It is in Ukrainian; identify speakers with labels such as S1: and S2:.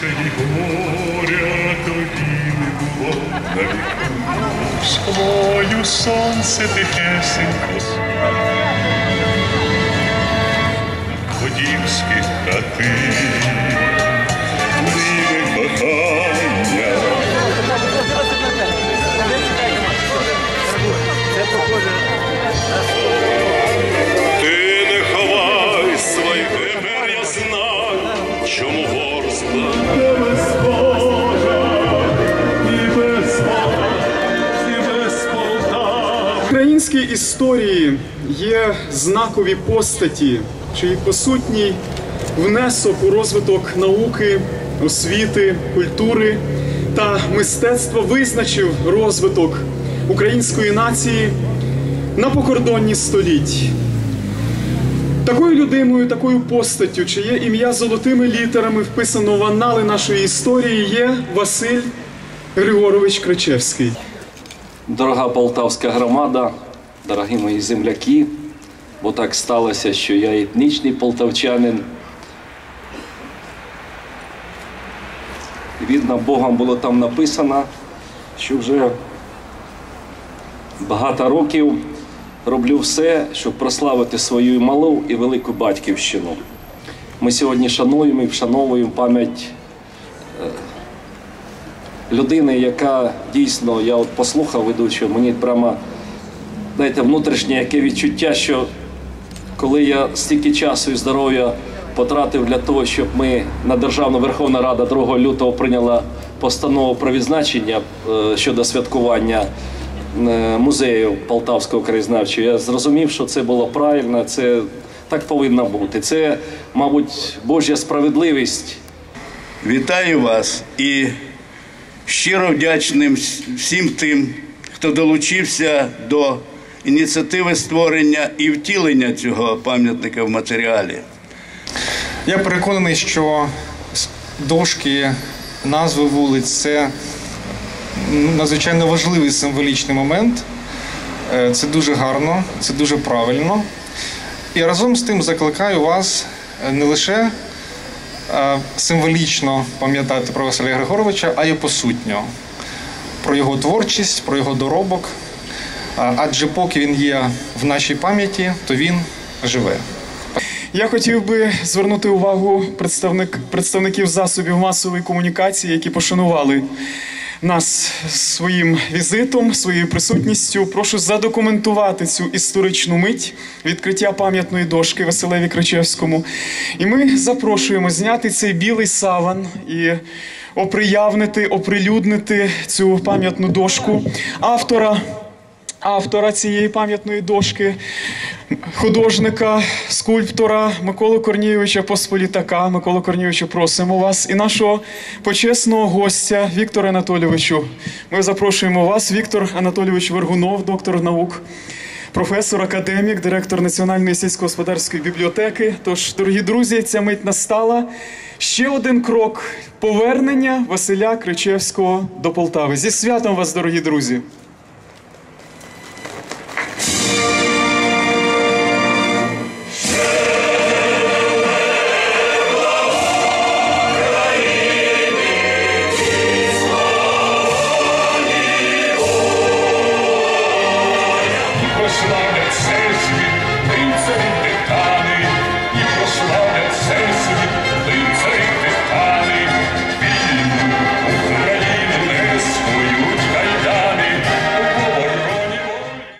S1: серед моря тоді не було на віку. Сховаю сонце тихесенько Подільських хати,
S2: українській історії є знакові постаті, чиї посутній внесок у розвиток науки, освіти, культури та мистецтва визначив розвиток української нації на покордонні століть. Такою людиною, такою постаттю, чиє ім'я золотими літерами вписано в анали нашої історії, є Василь Григорович Кричевський.
S3: Дорога полтавська громада, дорогі мої земляки, бо так сталося, що я етнічний полтавчанин. І, Видно, Богом було там написано, що вже багато років роблю все, щоб прославити свою малу і велику батьківщину. Ми сьогодні шануємо і вшановуємо пам'ять людини, яка дійсно, я от послухав ведучого, мені прямо знаєте, внутрішнє яке відчуття, що коли я стільки часу і здоров'я потратив для того, щоб ми на Державну Верховна Рада 2 лютого прийняла постанову про відзначення е, щодо святкування е, музею Полтавського краєзнавчого, я зрозумів, що це було правильно, це так повинно бути. Це, мабуть, Божя справедливість.
S4: Вітаю вас і щиро вдячним всім тим, хто долучився до ініціативи створення і втілення цього пам'ятника в матеріалі.
S5: Я переконаний, що дошки, назви вулиць це надзвичайно важливий символічний момент. Е, Це дуже гарно, це дуже правильно. І разом з тим закликаю вас е, не лише е, символічно пам'ятати про Василя Григоровича, а й посутньо про його творчість, про його доробок. Адже поки він є в нашій пам'яті, то він живе.
S2: Я хотів би звернути увагу представник, представників засобів масової комунікації, які пошанували нас своїм візитом, своєю присутністю. Прошу задокументувати цю історичну мить відкриття пам'ятної дошки Василеві Кричевському. І ми запрошуємо зняти цей білий саван і оприявнити, оприлюднити цю пам'ятну дошку автора автора цієї пам'ятної дошки, художника, скульптора Миколу Корнійовича Посполітака. Миколу Корнійовичу, просимо вас і нашого почесного гостя Віктора Анатолійовичу. Ми запрошуємо вас, Віктор Анатолійович Вергунов, доктор наук. Професор, академік, директор Національної сільськогосподарської бібліотеки. Тож, дорогі друзі, ця мить настала. Ще один крок повернення Василя Кричевського до Полтави. Зі святом вас, дорогі друзі! 是的